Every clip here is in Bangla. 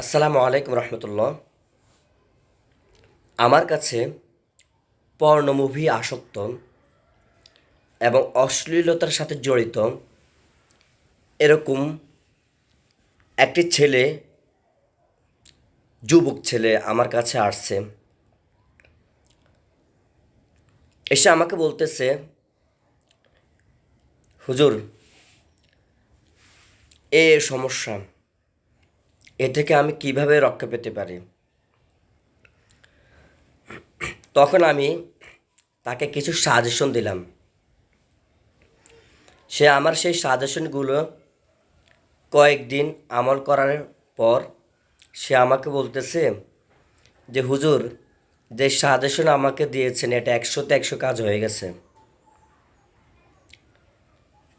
আসসালামু আলাইকুম রহমতুল্লাহ। আমার কাছে পর্ণ মুভি আসক্ত এবং অশ্লীলতার সাথে জড়িত এরকম একটি ছেলে, যুবক ছেলে আমার কাছে আসছে। এসে আমাকে বলতেছে, হুজুর, এ সমস্যা। এ থেকে আমি কীভাবে রক্ষা পেতে পারি? তখন আমি তাকে কিছু সাজেশন দিলাম। সে আমার সেই সাজেশনগুলো কয়েকদিন আমল করার পর সে আমাকে বলতেছে যে, হুজুর, যে সাজেশন আমাকে দিয়েছেন, এটা একশোতে একশো কাজ হয়ে গেছে।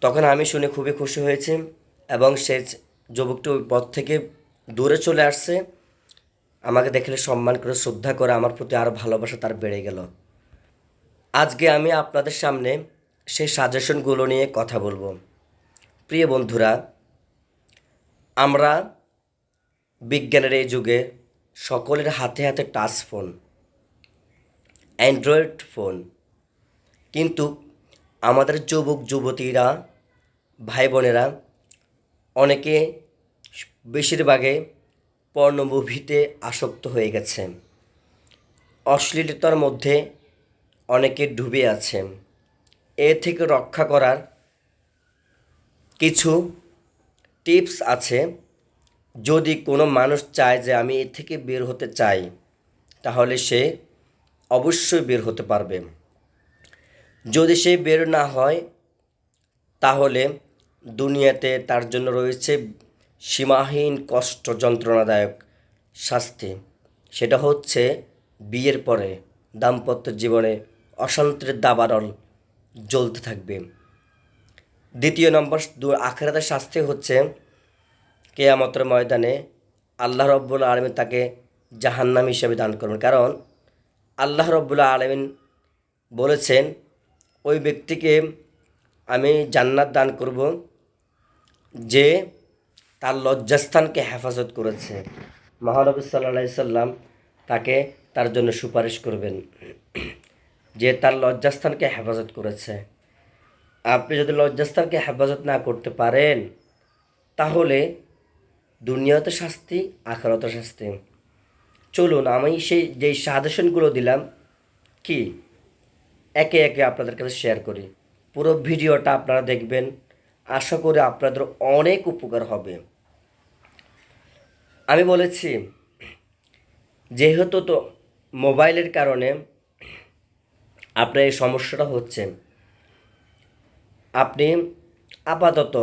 তখন আমি শুনে খুবই খুশি হয়েছি এবং সে যুবকটি ওই পথ থেকে দূরে চলে আসছে, আমাকে দেখলে সম্মান করে, শ্রদ্ধা করে, আমার প্রতি আরও ভালোবাসা তার বেড়ে গেল। আজকে আমি আপনাদের সামনে সেই সাজেশনগুলো নিয়ে কথা বলব। প্রিয় বন্ধুরা, আমরা বিজ্ঞানের এই যুগে সকলের হাতে হাতে টাচ ফোন, অ্যান্ড্রয়েড ফোন। কিন্তু আমাদের যুবক যুবতীরা ভাই বোনেরা অনেকে বেশিরভাগে পর্ণ মুভিতে আসক্ত হয়ে গেছে। অশ্লীলতার মধ্যে অনেকে ডুবে আছে এ থেকে রক্ষা করার কিছু টিপস আছে। যদি কোনো মানুষ চায় যে আমি এ থেকে বের হতে চাই, তাহলে সে অবশ্যই বের হতে পারবে। যদি সে বের না হয়, তাহলে দুনিয়াতে তার জন্য রয়েছে সীমাহীন কষ্ট যন্ত্রণাদায়ক শাস্তি। সেটা হচ্ছে বিয়ের পরে দাম্পত্য জীবনে অশান্তির দাবারল জ্বলতে থাকবে। দ্বিতীয় নম্বর দু, আখেরাতের শাস্তি হচ্ছে কেয়ামতের ময়দানে আল্লাহ রব্বুল আলমিন তাকে জাহান্নাম হিসেবে দান করবেন। কারণ আল্লাহ রব্বুল আলমিন বলেছেন, ওই ব্যক্তিকে আমি জান্নাত দান করব যে তার লজ্জাস্থানকে হেফাজত করেছে। মহানবী সাল্লা সাল্লাম তাকে তার জন্য সুপারিশ করবেন যে তার লজ্জাস্থানকে হেফাজত করেছে। আপনি যদি লজ্জাস্থানকে হেফাজত না করতে পারেন, তাহলে দুনিয়াতে শাস্তি, আখারত শাস্তি। চলুন, আমি সেই, যেই সাজেশনগুলো দিলাম, কি? একে একে আপনাদের কাছে শেয়ার করি। পুরো ভিডিওটা আপনারা দেখবেন। আশা করি আপনাদের অনেক উপকার হবে। আমি বলেছি, যেহেতু তো মোবাইলের কারণে আপনার এই সমস্যাটা হচ্ছে, আপনি আপাতত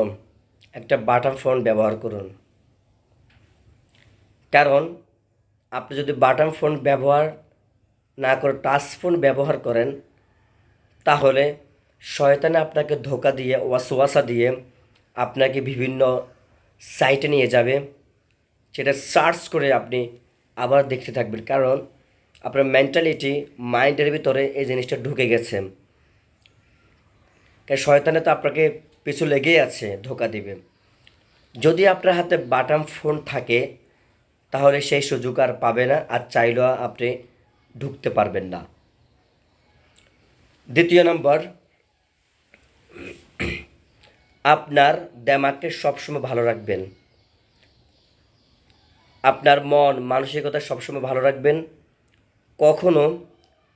একটা বাটন ফোন ব্যবহার করুন। কারণ আপনি যদি বাটন ফোন ব্যবহার না করে টাচ ফোন ব্যবহার করেন, তাহলে শয়তানে আপনাকে ধোকা দিয়ে ওয়াসওয়াসা দিয়ে আপনাকে বিভিন্ন সাইটে নিয়ে যাবে। সেটা সার্চ করে আপনি আবার দেখতে থাকবেন। কারণ আপনার মেন্টালিটি মাইন্ডের ভিতরে এই জিনিসটা ঢুকে গেছে। কারণ শয়তানে তো আপনাকে পিছু লেগেই আছে, ধোকা দিবে। যদি আপনার হাতে বাটাম ফোন থাকে, তাহলে সেই সুযোগ আর পাবে না, আর চাইলেও আপনি ঢুকতে পারবেন না। দ্বিতীয় নম্বর, আপনার দেমাগকে সবসময় ভালো রাখবেন। আপনার মন, মানসিকতা সবসময় ভালো রাখবেন। কখনো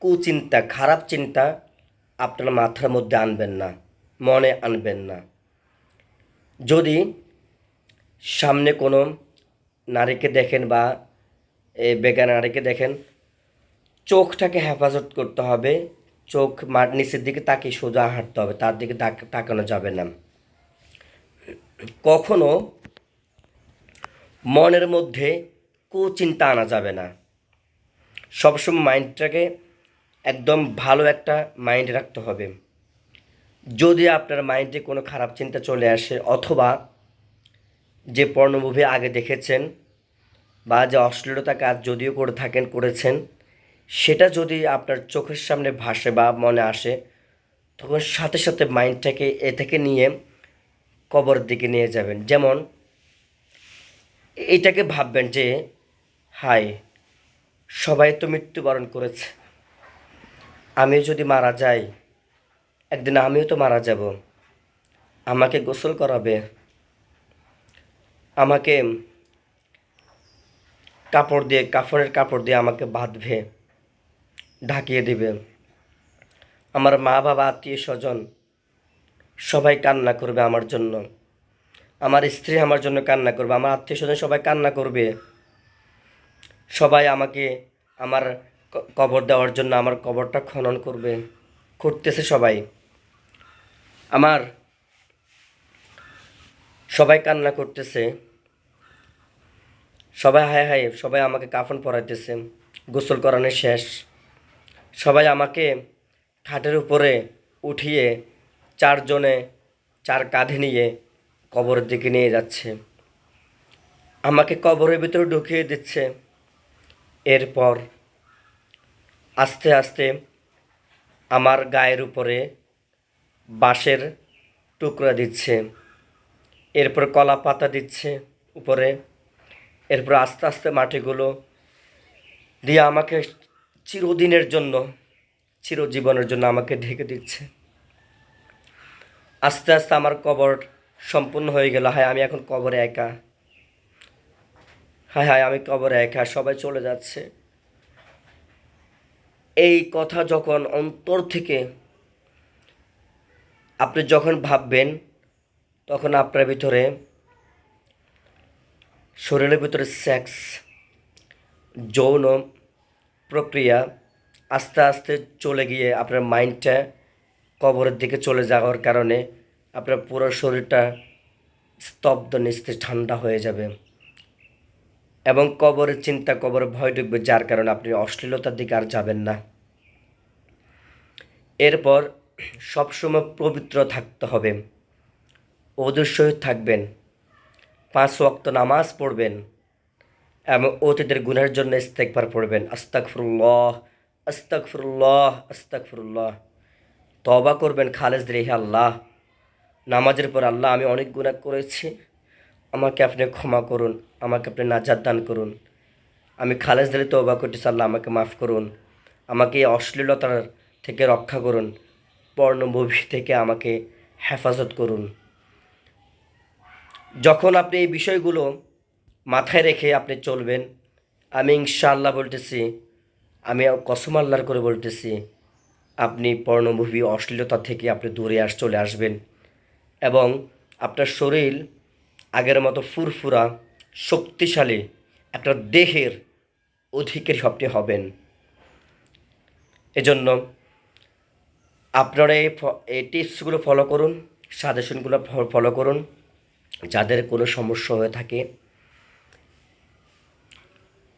কুচিন্তা, খারাপ চিন্তা আপনার মাথার মধ্যে আনবেন না, মনে আনবেন না। যদি সামনে কোনো নারীকে দেখেন বা বেগান নারীকে দেখেন, চোখটাকে হেফাজত করতে হবে। চোখ মার নিচের দিকে তাকে সোজা হাঁটতে হবে, তার দিকে তাকানো যাবে না। কখনো মনের মধ্যে কুচিন্তা আনা যাবে না। সবসময় মাইন্ডটাকে একদম ভালো একটা মাইন্ড রাখতে হবে। যদি আপনার মাইন্ডে কোনো খারাপ চিন্তা চলে আসে অথবা যে পর্ণ মুভি আগে দেখেছেন বা যে অশ্লীলতা কাজ যদিও করে থাকেন, করেছেন, সেটা যদি আপনার চোখের সামনে ভাসে বা মনে আসে, তখন সাথে সাথে মাইন্ডটাকে এ থেকে নিয়ে কবর দিকে নিয়ে যাবেন। যেমন এইটাকে ভাববেন যে হাই সবাই তো মৃত্যুবরণ করেছে। আমি যদি মারা যাই, একদিন আমিও তো মারা যাব। আমাকে গোসল করাবে। আমাকে কাপড় দিয়ে, কাফনের কাপড় দিয়ে আমাকে বাঁধবে, ঢাকিয়ে দিবে। আমার মা বাবা আত্মীয় স্বজন সবাই কান্না করবে আমার জন্য। আমার স্ত্রী আমার জন্য কান্না করবে, আমার আত্মীয় স্বজন সবাই কান্না করবে। সবাই আমাকে আমার কবর দেওয়ার জন্য আমার কবরটা খনন করবে করতেছে সবাই। আমার সবাই কান্না করতেছে। সবাই হায় হায়, সবাই আমাকে কাফন পরাইতেছে, গোসল করানো শেষ। সবাই আমাকে খাটের উপরে উঠিয়ে চারজনে চার কাঁধে নিয়ে কবরের দিকে নিয়ে যাচ্ছে। আমাকে কবরের ভিতরে ঢুকিয়ে দিচ্ছে। এরপর আস্তে আস্তে আমার গায়ের উপরে বাঁশের টুকরা দিচ্ছে। এরপর কলা পাতা দিচ্ছে উপরে। এরপর আস্তে আস্তে মাটিগুলো দিয়ে আমাকে চিরদিনের জন্য, চিরজীবনের জন্য আমাকে ঢেকে দিচ্ছে। আস্তে আস্তে আমার কবর সম্পূর্ণ হয়ে গেল। হায়, আমি এখন কবরে একা। হায় হায়, আমি কবরে একা। সবাই চলে যাচ্ছে। এই কথা যখন অন্তর থেকে আপনি যখন ভাববেন, তখন আপনার ভিতরে শরীরের ভিতরে সেক্স যৌন প্রক্রিয়া আস্তে আস্তে চলে গিয়ে আপনার মাইন্ডটা কবরের দিকে চলে যাওয়ার কারণে আপনার পুরো শরীরটা স্তব্ধ, নিস্তেজ, ঠান্ডা হয়ে যাবে। এবং কবরের চিন্তা কবরে ভয় ঢুকবে, যার কারণে আপনি অশ্লীলতার দিকে আর যাবেন না। এরপর সবসময় পবিত্র থাকতে হবে। সহিত থাকবেন। পাঁচ ওয়াক্ত নামাজ পড়বেন এবং অতীতের গুণের জন্য ইস্তেকবার পড়বেন। আস্তাকফিরুল্লাহ আস্তাকফিরুল্লাহ আস্তাকফিরুল্লাহ তবা করবেন খালেজ দিলে আল্লাহ। নামাজের পর আল্লাহ, আমি অনেক গুণা করেছি। আমাকে আপনি ক্ষমা করুন, আমাকে আপনি নাজাদ দান করুন। আমি খালেজ দিলে তবা করতেছি, আল্লাহ আমাকে মাফ করুন। আমাকে অশ্লীলতার থেকে রক্ষা করুন, পর্ণ মুভি থেকে আমাকে হেফাজত করুন। যখন আপনি এই বিষয়গুলো মাথায় রেখে আপনি চলবেন, আমি ইনশাআল্লাহ বলতেছি, আমি কসম আল্লাহর করে বলতেছি, আপনি পর্ণমুভি অশ্লীলতা থেকে আপনি দূরে আস, চলে আসবেন। এবং আপনার শরীর আগের মতো ফুরফুরা, শক্তিশালী একটা দেহের অধিকারী আপনি হবেন। এজন্য আপনারা এই টিপসগুলো ফলো করুন সাজেশনগুলো ফলো করুন, যাদের কোনো সমস্যা হয়ে থাকে।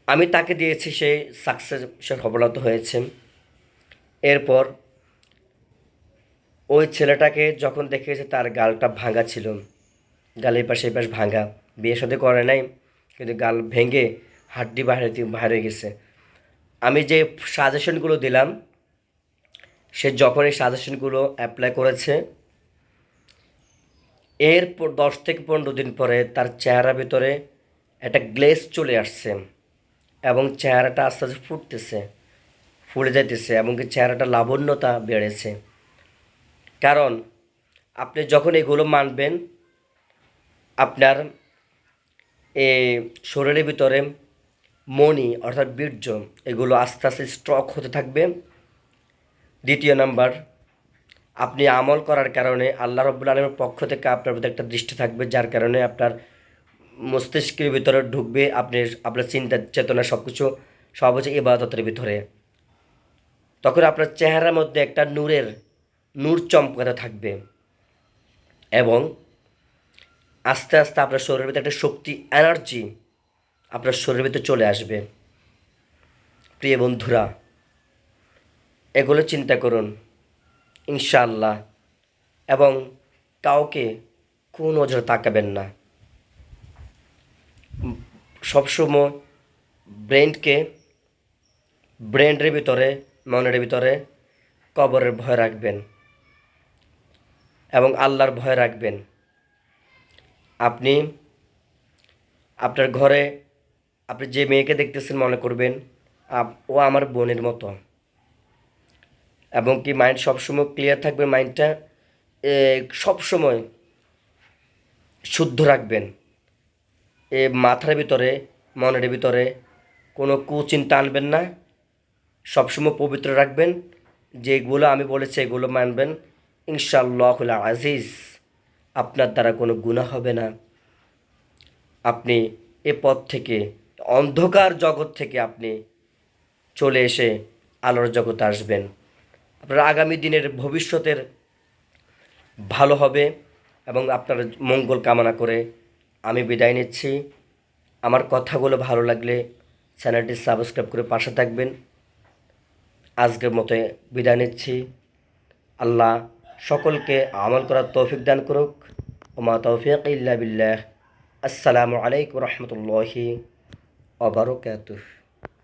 আমি তাকে দিয়েছি, সে সাকসেস সে সফলতা হয়েছে। এরপর ওই ছেলেটাকে যখন দেখেছে তার গালটা ভাঙা ছিল। গালের পাশে পাশ ভাঙা। বিয়ে সাথে করে নাই, কিন্তু গাল ভেঙে হাড্ডি বাইরে বাইরে গেছে। আমি যে সাজেশনগুলো দিলাম, সে যখন এই সাজেশনগুলো অ্যাপ্লাই করেছে এরপর দশ থেকে পনেরো দিন পরে তার চেহারার ভিতরে একটা গ্লেজ চলে আসছে এবং চেহারাটা আস্তে আস্তে ফুটতেছে, ফুলে যাইতেছে এবং কি চেহারাটা লাবণ্যতা বেড়েছে। কারণ আপনি যখন এগুলো মানবেন, আপনার এ শরীরের ভিতরে মনি অর্থাৎ বীর্য এগুলো আস্তে আস্তে স্ট্রক হতে থাকবে। দ্বিতীয় নাম্বার, আপনি আমল করার কারণে আল্লাহ রব্বুল আলমের পক্ষ থেকে আপনার প্রতি একটা দৃষ্টি থাকবে, যার কারণে আপনার মস্তিষ্কের ভিতরে ঢুকবে, আপনি আপনার চিন্তা চেতনা সব কিছু সব হচ্ছে ইবাদতের ভিতরে। তখন আপনার চেহারার মধ্যে একটা নূরের নূর চমকাতে থাকবে। এবং আস্তে আস্তে আপনার শরীরের ভিতরে একটা শক্তি এনার্জি আপনার শরীরের ভিতরে চলে আসবে। প্রিয় বন্ধুরা, এগুলো চিন্তা করুন, ইনশাআল্লাহ। এবং কাউকে কোন নজরে তাকাবেন না। সবসময় ব্রেনকে ব্রেনের ভিতরে, মনের ভিতরে কবরের ভয় রাখবেন। এবং আল্লাহর ভয় রাখবেন। আপনি আপনার ঘরে আপনি যে মেয়েকে দেখতেছেন মনে করবেন ও আমার বোনের মতো। এবং কি মাইন্ড সবসময় ক্লিয়ার থাকবে মাইন্ডটা সবসময় শুদ্ধ রাখবেন। এ, মাথার ভিতরে, মনের ভিতরে কোনো কুচিন্তা আনবেন না। সবসময় পবিত্র রাখবেন। যেগুলো আমি বলেছি, এগুলো মানবেন। ইনশাল্লাহ আজিজ, আপনার দ্বারা কোনো গুণা হবে না। আপনি এ পথ থেকে, অন্ধকার জগৎ থেকে আপনি চলে এসে আলোর জগতে আসবেন। আপনার আগামী দিনের ভবিষ্যতের ভালো হবে এবং আপনার মঙ্গল কামনা করে আমি বিদায় নিচ্ছি। আমার কথাগুলো ভালো লাগলে চ্যানেলটি সাবস্ক্রাইব করে পাশে থাকবেন। আজকের মতো বিদায় নিচ্ছি। আল্লাহ সকলকে আমল করার তৌফিক দান করুক। ওমা তৌফিক ইল্লা বিল্লাহ। আসসালামু আলাইকুম রহমতুল্লাহি অবরকাতুহ